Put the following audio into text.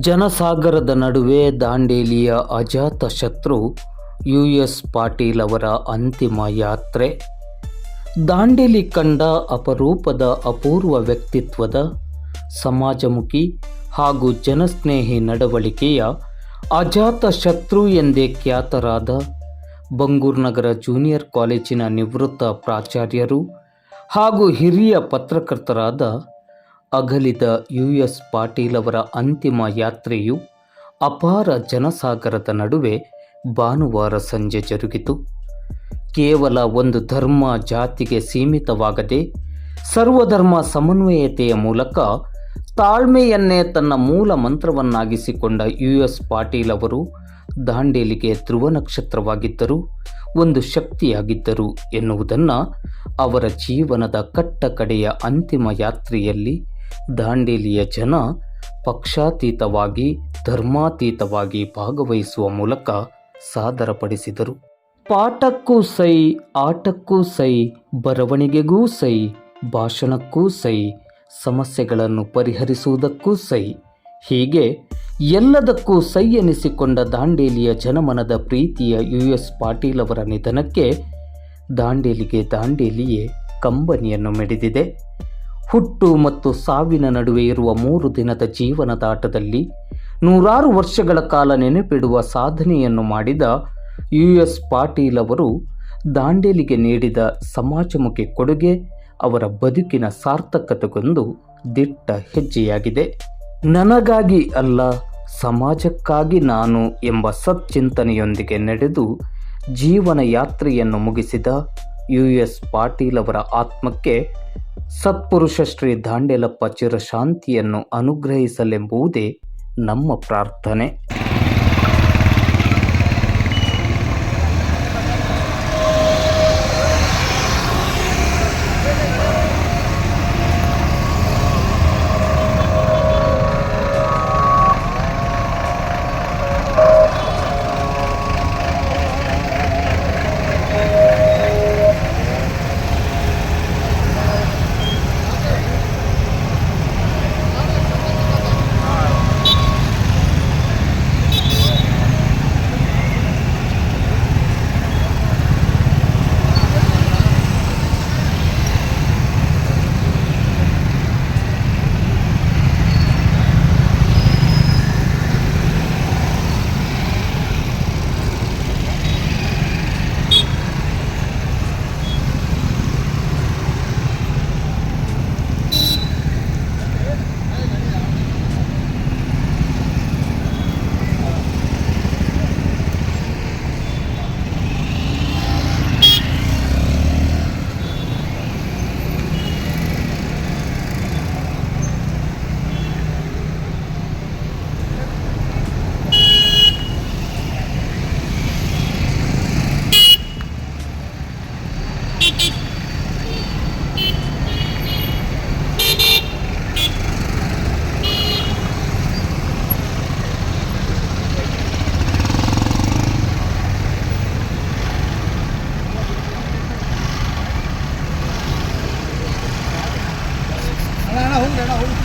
ಜನಸಾಗರದ ನಡುವೆ ದಾಂಡೇಲಿಯ ಅಜಾತ ಶತ್ರು U S Patil ಅವರ ಅಂತಿಮ ಯಾತ್ರೆ. ದಾಂಡೇಲಿ ಕಂಡ ಅಪರೂಪದ ಅಪೂರ್ವ ವ್ಯಕ್ತಿತ್ವದ ಸಮಾಜಮುಖಿ ಹಾಗೂ ಜನಸ್ನೇಹಿ ನಡವಳಿಕೆಯ ಅಜಾತ ಶತ್ರು ಎಂದೇ ಖ್ಯಾತರಾದ ಬಂಗೂರ್ನಗರ ಜೂನಿಯರ್ ಕಾಲೇಜಿನ ನಿವೃತ್ತ ಪ್ರಾಚಾರ್ಯರು ಹಾಗೂ ಹಿರಿಯ ಪತ್ರಕರ್ತರಾದ ಅಗಲಿದ ಯು ಎಸ್ ಪಾಟೀಲ್ ಅವರ ಅಂತಿಮ ಯಾತ್ರೆಯು ಅಪಾರ ಜನಸಾಗರದ ನಡುವೆ ಭಾನುವಾರ ಸಂಜೆ ಜರುಗಿತು. ಕೇವಲ ಒಂದು ಧರ್ಮ ಜಾತಿಗೆ ಸೀಮಿತವಾಗದೆ ಸರ್ವಧರ್ಮ ಸಮನ್ವಯತೆಯ ಮೂಲಕ ತಾಳ್ಮೆಯನ್ನೇ ತನ್ನ ಮೂಲ ಮಂತ್ರವನ್ನಾಗಿಸಿಕೊಂಡ ಯು ಎಸ್ ಪಾಟೀಲ್ ಅವರು ದಾಂಡೇಲಿಗೆ ಧ್ರುವ ನಕ್ಷತ್ರವಾಗಿದ್ದರು ಒಂದು ಶಕ್ತಿಯಾಗಿದ್ದರು ಎನ್ನುವುದನ್ನು ಅವರ ಜೀವನದ ಕಟ್ಟ ಕಡೆಯ ಅಂತಿಮ ಯಾತ್ರೆಯಲ್ಲಿ ದಾಂಡೇಲಿಯ ಜನ ಪಕ್ಷಾತೀತವಾಗಿ, ಧರ್ಮಾತೀತವಾಗಿ ಭಾಗವಹಿಸುವ ಮೂಲಕ ಸಾದರಪಡಿಸಿದರು. ಪಾಠಕ್ಕೂ ಸೈ, ಆಟಕ್ಕೂ ಸೈ, ಬರವಣಿಗೆಗೂ ಸೈ, ಭಾಷಣಕ್ಕೂ ಸೈ, ಸಮಸ್ಯೆಗಳನ್ನು ಪರಿಹರಿಸುವುದಕ್ಕೂ ಸೈ. ಹೀಗೆ ಎಲ್ಲದಕ್ಕೂ ಸೈ ಎನಿಸಿಕೊಂಡ ದಾಂಡೇಲಿಯ ಜನಮನದ ಪ್ರೀತಿಯ ಯು ಎಸ್ ಪಾಟೀಲ್ ಅವರ ನಿಧನಕ್ಕೆ ದಾಂಡೇಲಿಗೆ ದಾಂಡೇಲಿಯೇ ಕಂಬನಿಯನ್ನು ಮಿಡಿದಿದೆ. ಹುಟ್ಟು ಮತ್ತು ಸಾವಿನ ನಡುವೆ ಇರುವ ಮೂರು ದಿನದ ಜೀವನದಾಟದಲ್ಲಿ ನೂರಾರು ವರ್ಷಗಳ ಕಾಲ ನೆನಪಿಡುವ ಸಾಧನೆಯನ್ನು ಮಾಡಿದ ಯು ಎಸ್ ಪಾಟೀಲ್ ಅವರು ದಾಂಡೇಲಿಗೆ ನೀಡಿದ ಸಮಾಜಮುಖಿ ಕೊಡುಗೆ ಅವರ ಬದುಕಿನ ಸಾರ್ಥಕತೆಗೊಂದು ದಿಟ್ಟ ಹೆಜ್ಜೆಯಾಗಿದೆ. ನನಗಾಗಿ ಅಲ್ಲ, ಸಮಾಜಕ್ಕಾಗಿ ನಾನು ಎಂಬ ಸಚ್ಚಿಂತನೆಯೊಂದಿಗೆ ನಡೆದು ಜೀವನ ಯಾತ್ರೆಯನ್ನು ಮುಗಿಸಿದ ಯು ಎಸ್ ಪಾಟೀಲ್ ಅವರ ಆತ್ಮಕ್ಕೆ ಸತ್ಪುರುಷ ಶ್ರೀ ದಾಂಡೇಲಪ್ಪ ಚಿರಶಾಂತಿಯನ್ನು ಅನುಗ್ರಹಿಸಲೆಂಬುದೇ ನಮ್ಮ ಪ್ರಾರ್ಥನೆ. 那红色那红色